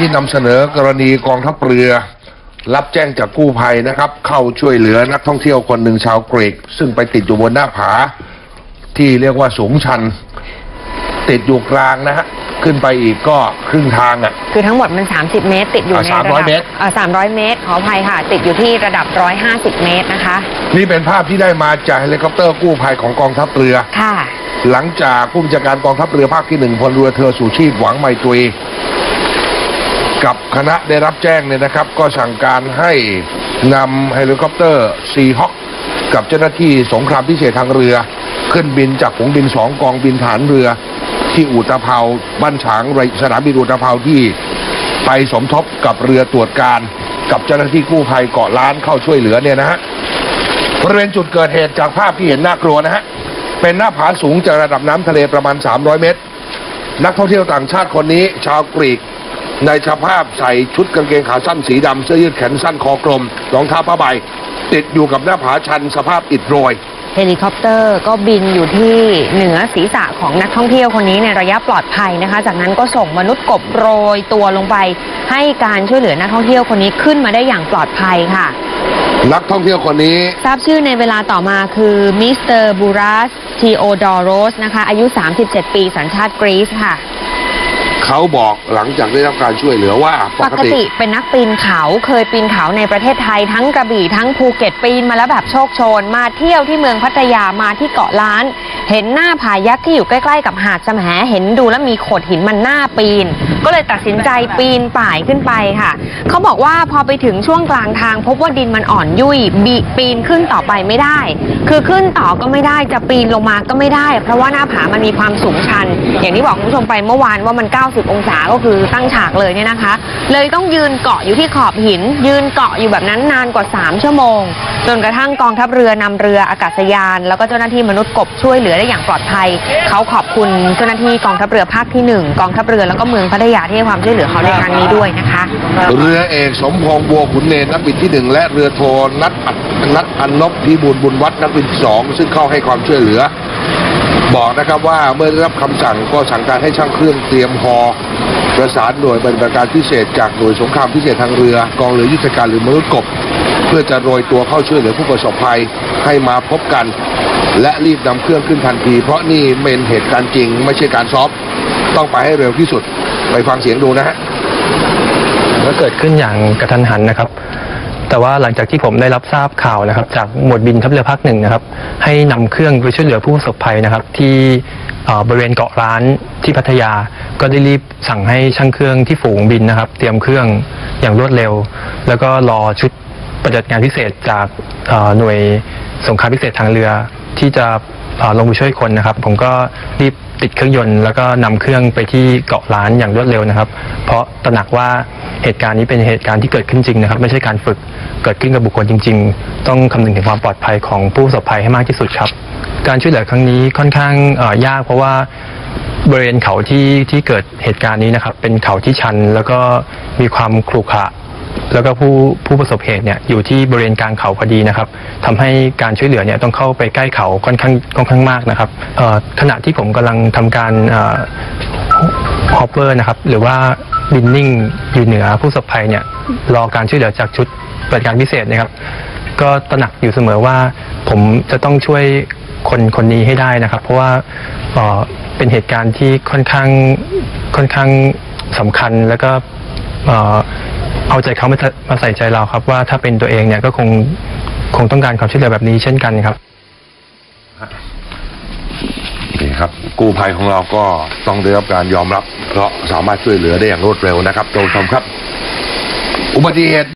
ที่นำเสนอกรณีกองทัพเรือ รับแจ้งจากกู้ภัยนะครับ เข้าช่วยเหลือนักท่องเที่ยวคนหนึ่งชาวกรีก ซึ่งไปติดอยู่บนหน้าผา ที่เรียกว่าสูงชัน ติดอยู่กลางนะฮะขึ้นไปอีกก็ครึ่งทางอะคือทั้งหมดมัน 30 เมตร ติดอยู่อ่าในระดับ300 เมตรอ่า300 เมตร ขออภัยค่ะ ติดอยู่ที่ระดับ 150 เมตรนะคะ นี่เป็นภาพที่ได้มาจากเฮลิคอปเตอร์กู้ภัยของกองทัพเรือค่ะ หลังจากผู้บัญชาการกองทัพเรือภาคที่หนึ่งพลเรือเธอสุชีพหวังไมตรี กับคณะได้รับแจ้งเนี่ยนะครับ ก็สั่งการให้นำเฮลิคอปเตอร์ซีฮอคกับเจ้าหน้าที่สงครามพิเศษทางเรือ ขึ้นบินจากฝูงบินสองกองบินฐานเรือ ที่อุตภเปาบ้านฉางสนามบินอุตภเปาที่ ไปสมทบกับเรือตรวจการ กับเจ้าหน้าที่กู้ภัยเกาะล้านเข้าช่วยเหลือเนี่ยนะฮะบริเวณจุดเกิดเหตุจากภาพที่เห็นน่ากลัวนะฮะเป็นหน้าผาสูงจากระดับน้ำทะเลประมาณ 300 เมตร นักท่องเที่ยวต่างชาติคนนี้ ชาวกรีก ในสภาพใส่ชุดกางเกงขาสั้นสีดำเสื้อยืดแขนสั้นคอกลมรองเท้าผ้าใบ ติดอยู่กับหน้าผาชันสภาพอิดโรย เฮลิคอปเตอร์ก็บินอยู่ที่เหนือศีรษะของนักท่องเที่ยวคนนี้ในระยะปลอดภัยนะคะ จากนั้นก็ส่งมนุษย์กบโรยตัวลงไป ให้การช่วยเหลือนักท่องเที่ยวคนนี้ขึ้นมาได้อย่างปลอดภัยค่ะ นักท่องเที่ยวคนนี้ ทราบชื่อในเวลาต่อมาคือมิสเตอร์บูรัสทีโอดอโรสนะคะอายุ 37 ปีสัญชาติกรีซค่ะ เขาบอกหลังจากได้รับการช่วยเหลือว่าปกติติเป็นนักปีนเขาเคยปีนเขาในประเทศไทยทั้งกระบี่ทั้งภูเก็ตปีนมาแล้วแบบโชคโชน มาเที่ยวที่เมืองพัทยามาที่เกาะล้าน เห็นหน้าผายักษ์ที่อยู่ใกล้ๆกับหาดแสมเห็นดูแล้วมีโขดหินมันหน้าปีน ก็เลยตัดสินใจปีนป่ายขึ้นไปค่ะ เขาบอกว่าพอไปถึงช่วงกลางทาง พบว่าดินมันอ่อนยุ่ยบีปีนขึ้นต่อไปไม่ได้ คือขึ้นต่อก็ไม่ได้จะปีนลงมาก็ไม่ได้ เพราะว่าหน้าผามันมีความสูงชัน อย่างที่บอกคุณผู้ชมไปเมื่อวานว่ามัน 90 องศาก็คือตั้งฉากเลยเนี่ยนะคะ เลยต้องยืนเกาะอยู่ที่ขอบหิน ยืนเกาะอยู่แบบนั้นนานกว่า 3 ชั่วโมง จนกระทั่งกองทัพเรือนำเรืออากาศยาน แล้วก็เจ้าหน้าที่มนุษย์กบช่วยเหลือได้อย่างปลอดภัย เขาขอบคุณเจ้าหน้าที่กองทัพเรือภาคที่หนึ่งกองทัพเรือแล้วก็เมืองพัทยาที่ให้ความช่วยเหลือเขาในครั้งนี้ด้วยนะคะ เรือเอกสมพงษ์บัวขุนเนรนักบินที่หนึ่งและเรือโทนัดอัดนัดอันนบพิบูลบุญวัฒน์นักบินสองซึ่งเข้าให้ความช่วยเหลือ บอกนะครับว่าเมื่อได้รับคำสั่งก็สั่งการให้ช่างเครื่องเตรียมฮอประสานหน่วยปฏิบัติการพิเศษจากหน่วยสงครามพิเศษทางเรือ กองเรือยุทธการหรือมนุษย์กบ เพื่อจะโรยตัวเข้าช่วยเหลือผู้ประสบภัย ให้มาพบกัน และรีบนำเครื่องขึ้นทันที เพราะนี่เป็นเหตุการณ์จริง ไม่ใช่การซ้อมต้องไปให้เร็วที่สุด ไปฟังเสียงดูนะฮะก็เกิดขึ้นอย่างกระทันหันนะครับ แต่ว่าหลังจากที่ผมได้รับทราบข่าวนะครับ จากหมวดบินทัพเรือภาคหนึ่งนะครับ ให้นำเครื่องไปช่วยเหลือผู้ประสบภัยนะครับ ที่บริเวณเกาะร้านที่พัทยา ก็ได้รีบสั่งให้ช่างเครื่องที่ฝูงบินนะครับ เตรียมเครื่องอย่างรวดเร็ว แล้วก็รอชุดปฏิบัติงานพิเศษจากหน่วย สงครามพิเศษทางเรือที่จะลงไปช่วยคนนะครับ ผมก็รีบติดเครื่องยนต์แล้วก็นำเครื่องไปที่เกาะล้านอย่างรวดเร็วนะครับ เพราะตระหนักว่าเหตุการณ์นี้เป็นเหตุการณ์ที่เกิดขึ้นจริงนะครับ ไม่ใช่การฝึกเกิดขึ้นกับบุคคลจริง ๆ ต้องคำนึงถึงความปลอดภัยของผู้ประสบภัยให้มากที่สุดครับ การช่วยเหลือครั้งนี้ค่อนข้างยาก เพราะว่าบริเวณเขาที่ที่เกิดเหตุการณ์นี้นะครับ เป็นเขาที่ชันแล้วก็มีความขรุขระ แล้วก็ผู้ผู้ประสบเหตุเนี่ยอยู่ที่บริเวณกลางเขาพอดีนะครับทำให้การช่วยเหลือเนี่ยต้องเข้าไปใกล้เขาค่อนข้างค่อนข้างมากนะครับขณะที่ผมกำลังทำการฮอปเปอร์นะครับหรือว่าบินนิ่งอยู่เหนือผู้ประสบภัยเนี่ยรอการช่วยเหลือจากชุดปฏิบัติการพิเศษนะครับ ก็ตระหนักอยู่เสมอว่าผมจะต้องช่วยคนคนนี้ให้ได้นะครับ เพราะว่าเอ่อเป็นเหตุการณ์ที่ค่อนข้างค่อนข้างสำคัญแล้วก็ เอาใจเขามามาใส่ใจเราครับ ว่าถ้าเป็นตัวเองเนี่ยก็คงคงต้องการความช่วยเหลือแบบนี้เช่นกันครับนี่ครับ กู้ภัยของเราก็ต้องได้รับการยอมรับ เพราะสามารถช่วยเหลือได้อย่างรวดเร็วนะครับท่านผู้ชมครับ อุบัติเหตุ